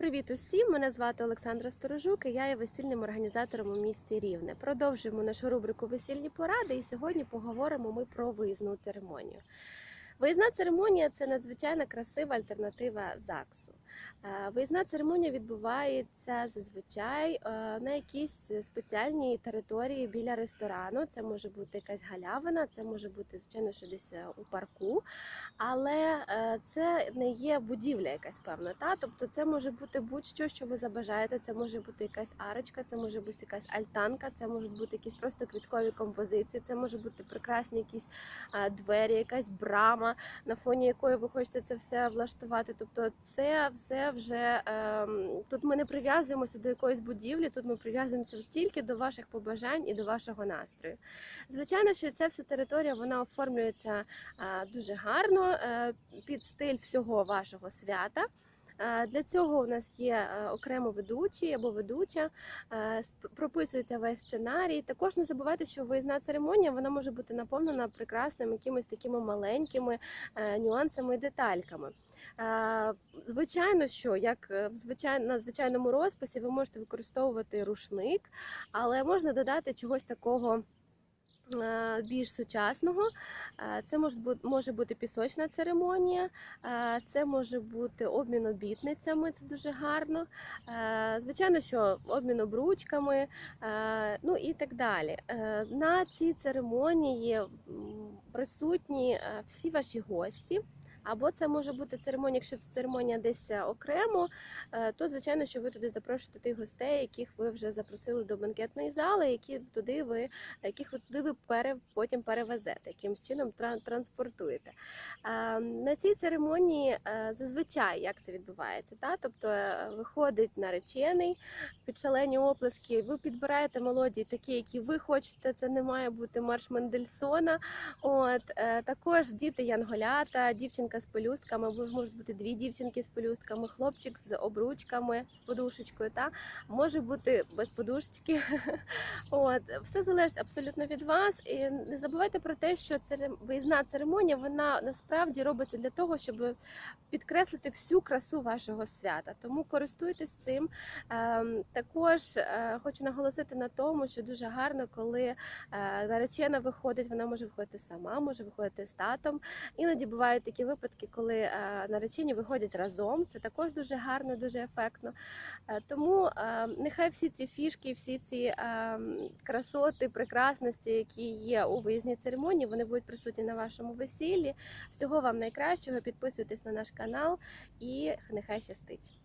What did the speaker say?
Привіт усім! Мене звати Олександра Сторожук і я є весільним організатором у місті Рівне. Продовжуємо нашу рубрику Весільні поради. І сьогодні поговоримо ми про виїзну церемонію. Виїзна церемонія це надзвичайно красива альтернатива ЗАГСу. Виїзна церемонія відбувається зазвичай е, на якійсь спеціальній території біля ресторану. Це може бути якась галявина, це може бути звичайно, що десь е, у парку, але е, це не є будівля якась певна. Та? Тобто це може бути будь-що, що ви забажаєте. Це може бути якась арочка, це може бути якась альтанка, це можуть бути якісь просто квіткові композиції, це може бути прекрасні якісь двері, якась брама, на фоні якої ви хочете це все влаштувати. Тобто, це все вже ем, тут ми не прив'язуємося до якоїсь будівлі, тут ми прив'язуємося тільки до ваших побажань і до вашого настрою. Звичайно, що ця вся територія вона оформлюється е, дуже гарно е, під стиль всього вашого свята. Е, Для цього у нас є е, окремо ведучий або ведуча, е, прописується весь сценарій. Також не забувайте, що виїзна церемонія вона може бути наповнена прекрасними якимись такими маленькими нюансами і детальками. Звичайно, що як на звичайному розписі ви можете використовувати рушник, але можна додати чогось такого. Е, Більш сучасного, Е, це може бути, пісочна церемонія, е, це може бути обмін обітницями, це дуже гарно. Звичайно, що обмін обручками, ну і так далі. На цій церемонії присутні всі ваші гості. Або це може бути церемонія, якщо це церемонія десь е, окремо, е, то звичайно, що ви туди запрошуєте тих гостей, яких ви вже запросили до банкетної зали, які туди ви, яких ви туди ви пере, потім перевезете, якимсь чином транспортуєте. Е, На цій церемонії зазвичай як це відбувається, та? тобто виходить наречений під шалені оплески, ви підбираєте мелодії такі, які ви хочете. Це не має бути марш Мендельсона. От також діти янголята, дівчинка з пелюстками, або можуть бути дві дівчинки з пелюстками, хлопчик з обручками, з подушечкою. Та може бути без подушечки. От все залежить абсолютно від вас. І не забувайте про те, що виїзна церемонія вона насправді робиться для того, щоб підкреслити всю красу вашого свята. Тому користуйтесь цим. Ем, Також е, хочу наголосити на тому, що дуже гарно, коли е, наречена виходить, вона може виходити сама, може виходити з татом. Іноді бувають такі випадки, коли е, наречені виходять разом. Це також дуже гарно, дуже ефектно. Е, Тому е, нехай всі ці фішки, всі ці красоти, прекрасності, які є у виїзній церемонії, вони будуть присутні на вашому весіллі. Всього вам найкращого. Підписуйтесь на наш канал і нехай щастить.